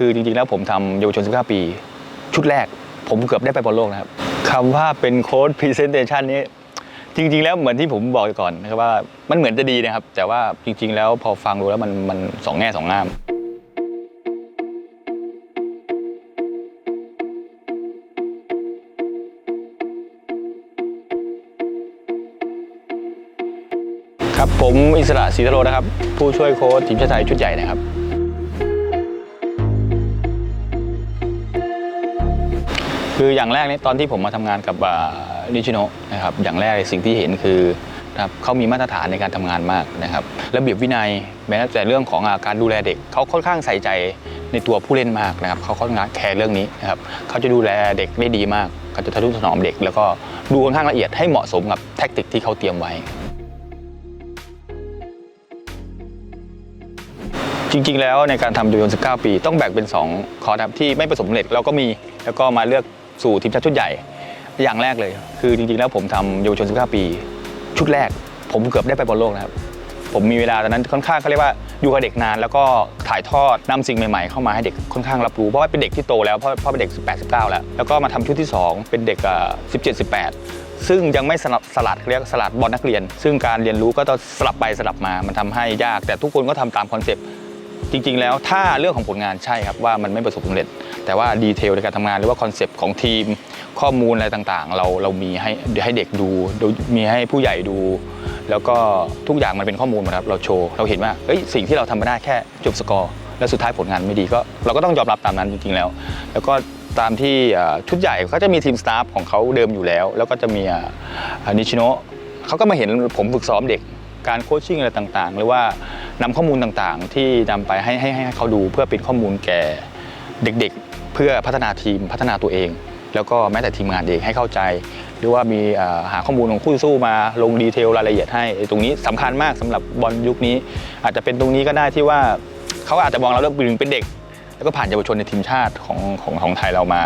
คือจริงๆแล้วผมทำเยาวชน19ปี ชุดแรก ผมเกือบได้ไปบอลโลกนะครับคำว่าเป็นโค้ดพรีเซนเตชันนี้ จริง ๆ แล้วเหมือนที่ผมบอกไปก่อนนะครับว่ามันเหมือนจะดีนะครับ แต่ว่าจริง ๆ แล้วพอฟังดูแล้วมันมันสองแง่สองงาม ครับผมอิสระศรีทโรนะครับ ผู้ช่วยโค้ชทีมชาติไทยชุดใหญ่นะครับ คืออย่างแรกนี่ตอนที่ผมมาทำงานกับนิชิโนะนะครับอย่างแรกสิ่งที่เห็นคือครับเขามีมาตรฐานในการทำงานมากนะครับระเบียบวินัยแม้แต่เรื่องของอาการดูแลเด็กเขาค่อนข้างใส่ใจในตัวผู้เล่นมากนะครับเขาค่อนข้างแคร์เรื่องนี้นะครับเขาจะดูแลเด็กได้ดีมากเขาจะทะนุถนอมเด็ก แล้วก็ดูค่อนข้างละเอียดให้เหมาะสมกับแท็กติกที่เขาเตรียมไว้ จริงๆแล้วในการทำยูโร19 ปี ต้องแบ่งเป็น 2 คอร์สครับที่ไม่ประสบความสำเร็จเราก็มีแล้วก็มาเลือก สู่ทีมชาติชุดใหญ่ อย่างแรกเลย คือจริงๆแล้วผมทำเยาวชน19ปี ชุดแรก ผมเกือบได้ไปบอลโลกนะครับ ผมมีเวลาตอนนั้นค่อนข้างเขาเรียกว่าอยู่กับเด็กนาน แล้วก็ถ่ายทอดนำสิ่งใหม่ๆ เข้ามาให้เด็กค่อนข้างรับรู้เพราะว่าเป็นเด็กที่โตแล้วเพราะเพราะเป็นเด็ก 18 19 แล้ว แล้วก็มาทำชุดที่ 2 เป็นเด็ก 17 18 ซึ่งยังไม่สลับสลัดเรียกสลัดบอลนักเรียน ซึ่งการเรียนรู้ก็ต้องสลับไปสลับมา มันทำให้ยาก แต่ทุกคนก็ทำตามคอนเซปต์จริงๆ แล้วถ้าเรื่องของผลงานใช่ครับว่ามันไม่ประสบความสำเร็จ แต่ว่าดีเทลในการทำงานหรือว่าคอนเซปต์ของทีม ข้อมูลอะไรต่างๆ เราเรามีให้ให้เด็กดู มีให้ผู้ใหญ่ดู แล้วก็ทุกอย่างมันเป็นข้อมูลหมดครับเราโชว์เราเห็นว่าเอ้ยสิ่งที่เราทำไม่ได้แค่จบสกอร์แล้วสุดท้ายผลงานไม่ดีก็เราก็ต้องยอมรับตามนั้นจริงๆแล้ว แล้วก็ตามที่ชุดใหญ่เขาจะมีทีมสตาฟของเขาเดิมอยู่แล้ว แล้วก็จะมีนิชิโนะเขาก็มาเห็นผมฝึกซ้อมเด็กการโคชชิ่งอะไรต่างๆ หรือว่านำข้อมูลต่างๆ ที่นำไปให้ให้ให้เขาดูเพื่อเป็นข้อมูลแก่เด็กๆ เพื่อพัฒนาทีมพัฒนาตัวเอง แล้วก็แม้แต่ทีมงานเองให้เข้าใจ หรือว่ามีหาข้อมูลของคู่สู้มาลงดีเทลรายละเอียดให้ ตรงนี้สำคัญมากสำหรับบอลยุคนี้ อาจจะเป็นตรงนี้ก็ได้ที่ว่าเขาอาจจะมองเราเรื่องเป็นเด็ก แล้วก็ผ่านเยาวชนในทีมชาติของของของไทยเรามา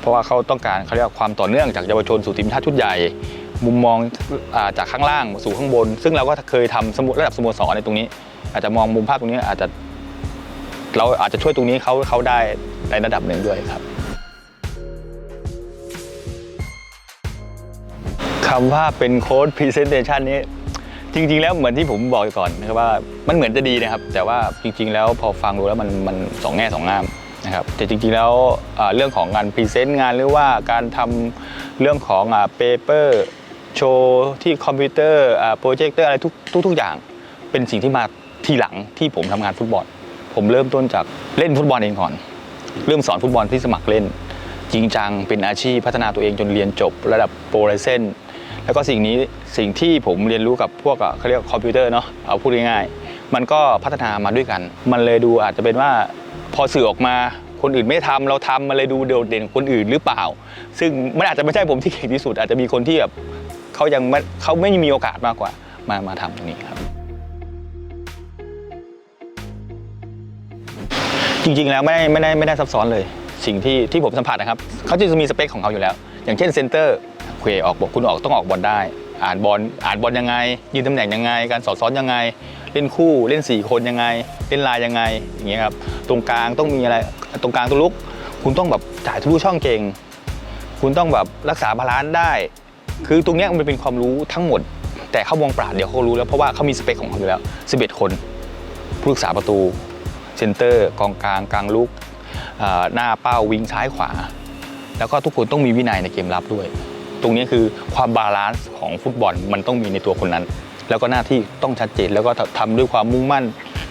เพราะว่าเขาต้องการเขาเรียกว่าความต่อเนื่องจากเยาวชนสู่ทีมชาติชุดใหญ่มุมมองอาจากข้างล่างสู่ข้างบน ซึ่งเราก็เคยทำสมุระดับสโมสรในตรงนี้ อาจจะมองมุมภาพตรงนี้อาจจะเราอาจจะช่วยตรงนี้เขาเขาได้ ในระดับหนึ่งด้วยครับคำว่าเป็นโค้ดพรีเซนเตชันนี้จริง ๆ แล้วเหมือนที่ผมบอกไปก่อนนะครับว่ามันเหมือนจะดีนะครับ แต่ว่าจริง ๆ แล้วพอฟังดูแล้วมันมันสองแง่สองงามนะครับแต่จริง ๆ แล้วเรื่องของการพรีเซนต์งานหรือว่าการทำเรื่องของเปเปอร์โชว์ที่คอมพิวเตอร์โปรเจคเตอร์อะไรทุกทุกทุกอย่าง เป็นสิ่งที่มาทีหลังที่ผมทำงานฟุตบอล ผมเริ่มต้นจากเล่นฟุตบอลเองก่อน เริ่มสอนฟุตบอลที่สมัครเล่น จริงจังเป็นอาชีพพัฒนาตัวเองจนเรียนจบ ระดับโปรไลเซนแล้วก็สิ่งนี้สิ่งที่ผมเรียนรู้กับพวกอะเขาเรียกคอมพิวเตอร์เนาะเอาพูดง่ายๆมันก็พัฒนามาด้วยกัน มันเลยดูอาจจะเป็นว่าพอสื่อออกมาคนอื่นไม่ทำเราทำมันเลยดูโดดเด่นคนอื่นหรือเปล่า ซึ่งมันอาจจะไม่ใช่ผมที่เก่งที่สุด อาจจะมีคนที่แบบเขายังไม่เขาไม่มีโอกาสมากกว่ามามาทำตรงนี้ครับ ริงๆแล้วไม่ได้ไม่ได้ไม่ได้ซับซ้อนเลย สิ่งที่ที่ผมสัมผัสนะครับเขาจะมีสเปคของเขาอยู่แล้ว อย่างเช่นเซนเตอร์เควออกบอลคุณออกต้องออกบอลได้ อ่านบอลอ่านบอลยังไง ยืนตำแหน่งยังไง การสอดซ้อนยังไง เล่นคู่เล่น 4 คนยังไง เล่นลายยังไงอย่างเงี้ยครับตรงกลางต้องมีอะไรตรงกลางตัวลุก คุณต้องแบบจ่ายทะลุช่องเก่ง คุณต้องแบบรักษาบาลานซ์ได้ คือตรงเนี้ยมันเป็นความรู้ทั้งหมด แต่เขามองปราดเดี๋ยวเขารู้แล้วเพราะว่าเขามีสเปคของเขาอยู่แล้ว 11 คนผู้รักษาประตู เซนเตอร์กองกลางกลางลุกหน้าเป้าวิงซ้ายขวา แล้วก็ทุกคนต้องมีวินัยในเกมรับด้วย ตรงนี้คือความบาลานซ์ของฟุตบอลมันต้องมีในตัวคนนั้น แล้วก็หน้าที่ต้องชัดเจนแล้วก็ทำด้วยความมุ่งมั่น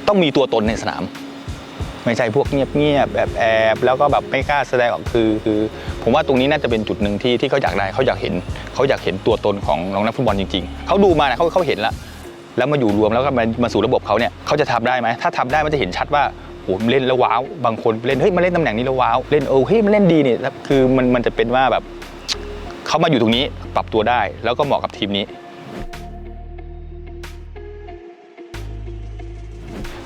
ต้องมีตัวตนในสนาม ไม่ใช่พวกเงียบๆแบบแอบแล้วก็แบบไม่กล้าแสดงออกคือคือ ผมว่าตรงนี้น่าจะเป็นจุดหนึ่งที่ที่เขาอยากได้เขาอยากเห็นเขาอยากเห็นตัวตนของน้องนักฟุตบอลจริง ๆเขาดูมานะเขาเขาเห็นแล้ว แล้วมาอยู่รวมแล้วก็มามาสู่ระบบเขาเนี่ยเขาจะทำได้ไหมถ้าทำได้มันจะเห็นชัดว่าโอ้เล่นแล้วว้าวบางคนเล่นเฮ้ยมาเล่นตำแหน่งนี้แล้วว้าวเล่นโอ้เฮ้ยมันเล่นดีเนี่ยคือมันมันจะเป็นว่าแบบเขามาอยู่ตรงนี้ปรับตัวได้ แล้วก็เหมาะกับทีมนี้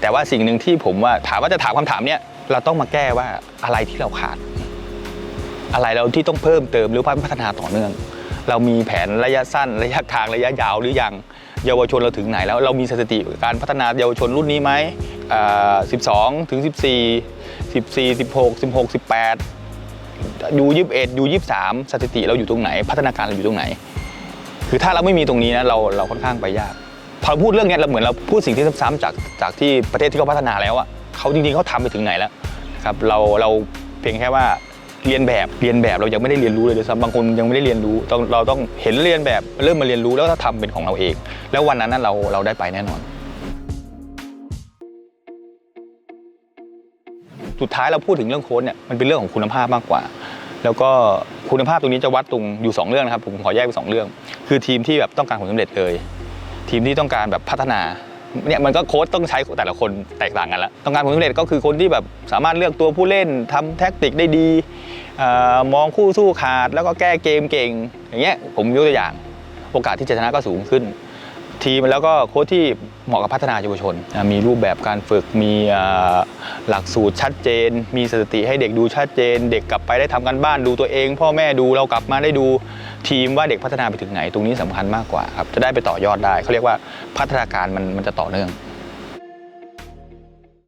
แต่ว่าสิ่งหนึ่งที่ผมว่าถามว่าจะถามคำถามเนี้ยเราต้องมาแก้ว่าอะไรที่เราขาด อะไรเราที่ต้องเพิ่มเติมหรือพัฒนาต่อเนื่อง เรามีแผนระยะสั้นระยะกลางระยะยาวหรือยังเยาวชนเราถึงไหนแล้วเรามีสถิติการพัฒนาเยาวชนรุ่นนี้ไหม12 ถึง 14 14 16 16 18ยู21ยู23 สถิติเราอยู่ตรงไหน พัฒนาการเราอยู่ตรงไหน คือถ้าเราไม่มีตรงนี้นะเราเราค่อนข้างไปยาก พอพูดเรื่องนี้เราเหมือนเราพูดสิ่งที่ซ้ำๆจากจากที่ประเทศที่เขาพัฒนาแล้วอะเขาจริงๆเขาทำไปถึงไหนแล้วครับเราเราเพียงแค่ว่า เรียนแบบเรียนแบบเรายังไม่ได้เรียนรู้เลยด้วยซ้ำบางคนยังไม่ได้เรียนรู้ต้องเราต้องเห็นเรียนแบบเริ่มมาเรียนรู้แล้วก็ทำเป็นของเราเอง แล้ววันนั้นน่ะเราเราได้ไปแน่นอน สุดท้ายเราพูดถึงเรื่องโค้ชเนี่ยมันเป็นเรื่องของคุณภาพมากกว่าแล้วก็คุณภาพตรงนี้จะวัดตรงอยู่ 2 เรื่องนะครับผมขอแยกเป็นสองเรื่อง คือทีมที่แบบต้องการผลสำเร็จเลย ทีมที่ต้องการแบบพัฒนาเนี่ยมันก็โค้ชต้องใช้แต่ละคนแตกต่างกันแล้วต้องการผลสำเร็จก็คือคนที่แบบสามารถเลือกตัวผู้เล่นทำแท็กติกได้ดี มองคู่สู้ขาดแล้วก็แก้เกมเก่ง อย่างเงี้ยผมยกตัวอย่าง โอกาสที่จะชนะก็สูงขึ้น ทีมแล้วก็โค้ชที่เหมาะกับพัฒนาเยาวชน มีรูปแบบการฝึกมีหลักสูตรชัดเจน มีสถิติให้เด็กดูชัดเจน เด็กกลับไปได้ทำกันบ้านดูตัวเอง พ่อแม่ดูเรากลับมาได้ดูทีมว่าเด็กพัฒนาไปถึงไหน ตรงนี้สำคัญมากกว่าครับจะได้ไปต่อยอดได้เขาเรียกว่าพัฒนาการมันมันจะต่อเนื่อง